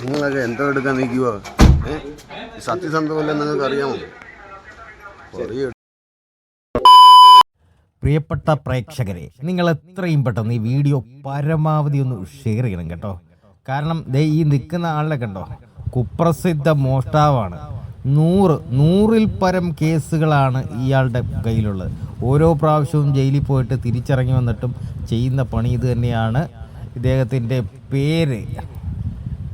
നിങ്ങളൊക്കെ എന്തോ എടുക്കാൻ നിൽക്കുക ഏ? സത്യസന്ധമല്ല നിങ്ങൾക്ക് അറിയാമോ? പ്രിയപ്പെട്ട പ്രേക്ഷകരെ നിങ്ങൾ എത്രയും പെട്ടെന്ന് ഈ വീഡിയോ പരമാവധി ഒന്ന് ഷെയർ ചെയ്യണം കേട്ടോ. കാരണം ദേ ഈ നിൽക്കുന്ന ആളിനെ കണ്ടോ? കുപ്രസിദ്ധ മോഷ്ടാവാണ്. നൂറ് നൂറിൽ പരം കേസുകളാണ് ഇയാളുടെ കയ്യിലുള്ളത്. ഓരോ പ്രാവശ്യവും ജയിലിൽ പോയിട്ട് തിരിച്ചിറങ്ങി വന്നിട്ടും ചെയ്യുന്ന പണി ഇത് തന്നെയാണ്. ഇദ്ദേഹത്തിന്റെ പേര്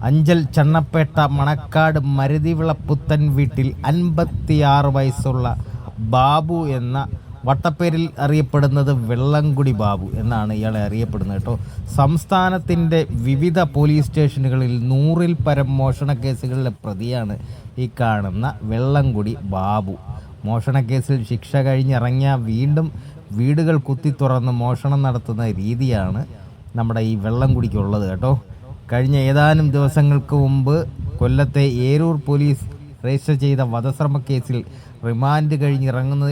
അഞ്ചൽ ചണ്ണപ്പേട്ട മണക്കാട് മരുതിവിളപ്പുത്തൻ വീട്ടിൽ അൻപത്തിയാറ് വയസ്സുള്ള ബാബു എന്ന വട്ടപ്പേരിൽ അറിയപ്പെടുന്നത് വെള്ളംകുടി ബാബു എന്നാണ് ഇയാളെ അറിയപ്പെടുന്നത് കേട്ടോ. സംസ്ഥാനത്തിന്റെ വിവിധ പോലീസ് സ്റ്റേഷനുകളിൽ നൂറിൽ പരം മോഷണ കേസുകളിലെ പ്രതിയാണ് ഈ കാണുന്ന വെള്ളംകുടി ബാബു. മോഷണക്കേസിൽ ശിക്ഷ കഴിഞ്ഞിറങ്ങിയ വീണ്ടും വീടുകൾ കുത്തി തുറന്ന് മോഷണം നടത്തുന്ന രീതിയാണ് നമ്മുടെ ഈ വെള്ളംകുടിക്കുള്ളത് കേട്ടോ. കഴിഞ്ഞ ഏതാനും ദിവസങ്ങൾക്ക് മുമ്പ് കൊല്ലത്തെ ഏരൂർ പോലീസ് രജിസ്റ്റർ ചെയ്ത വധശ്രമ കേസിൽ റിമാൻഡ് കഴിഞ്ഞിറങ്ങുന്ന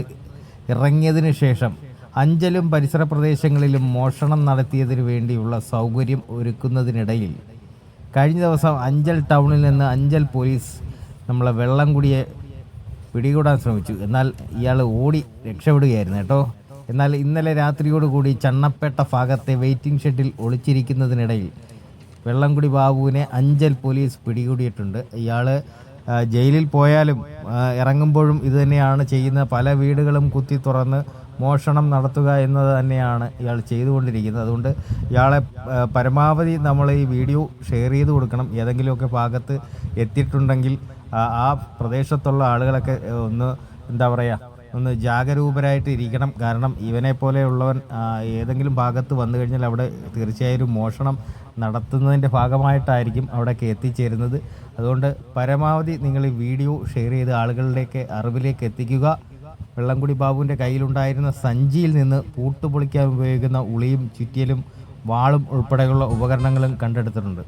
ഇറങ്ങിയതിനു ശേഷം അഞ്ചലും പരിസര പ്രദേശങ്ങളിലും മോഷണം നടത്തിയതിനു വേണ്ടിയുള്ള സൗകര്യം ഒരുക്കുന്നതിനിടയിൽ കഴിഞ്ഞ ദിവസം അഞ്ചൽ ടൗണിൽ നിന്ന് അഞ്ചൽ പോലീസ് നമ്മളെ വെള്ളംകുടിയെ പിടികൂടാൻ ശ്രമിച്ചു. എന്നാൽ ഇയാൾ ഓടി രക്ഷപ്പെടുകയായിരുന്നു കേട്ടോ. എന്നാൽ ഇന്നലെ രാത്രിയോടുകൂടി ചണ്ണപ്പേട്ട ഭാഗത്തെ വെയിറ്റിംഗ് ഷെഡിൽ ഒളിച്ചിരിക്കുന്നതിനിടയിൽ വെള്ളംകുടി ബാബുവിനെ അഞ്ചൽ പോലീസ് പിടികൂടിയിട്ടുണ്ട്. ഇയാൾ ജയിലിൽ പോയാലും ഇറങ്ങുമ്പോഴും ഇത് തന്നെയാണ് ചെയ്യുന്ന. പല വീടുകളും കുത്തി തുറന്ന് മോഷണം നടത്തുക എന്നത് തന്നെയാണ് ഇയാൾ ചെയ്തുകൊണ്ടിരിക്കുന്നത്. അതുകൊണ്ട് ഇയാളെ പരമാവധി നമ്മൾ ഈ വീഡിയോ ഷെയർ ചെയ്ത് കൊടുക്കണം. ഏതെങ്കിലുമൊക്കെ ഭാഗത്ത് എത്തിയിട്ടുണ്ടെങ്കിൽ ആ പ്രദേശത്തുള്ള ആളുകളൊക്കെ ഒന്ന് എന്താ പറയുക ഒന്ന് ജാഗരൂപരായിട്ട് ഇരിക്കണം. കാരണം ഇവനെ പോലെയുള്ളവൻ ഏതെങ്കിലും ഭാഗത്ത് വന്നു കഴിഞ്ഞാൽ അവിടെ തീർച്ചയായും മോഷണം നടത്തുന്നതിന്റെ ഭാഗമായിട്ടായിരിക്കും അവിടേക്ക് എത്തിച്ചേരുന്നത്. അതുകൊണ്ട് പരമാവധി നിങ്ങൾ ഈ വീഡിയോ ഷെയർ ചെയ്ത് ആളുകളിലേക്ക് അറിവിലേക്ക് എത്തിക്കുക. വെള്ളംകുടി ബാബുവിന്റെ കയ്യിലുണ്ടായിരുന്ന സഞ്ചിയിൽ നിന്ന് പൂട്ടുപൊളിക്കാൻ ഉപയോഗിക്കുന്ന ഉളിയും ചുറ്റിയലും വാളും ഉൾപ്പെടെയുള്ള ഉപകരണങ്ങളും കണ്ടെടുത്തിട്ടുണ്ട്.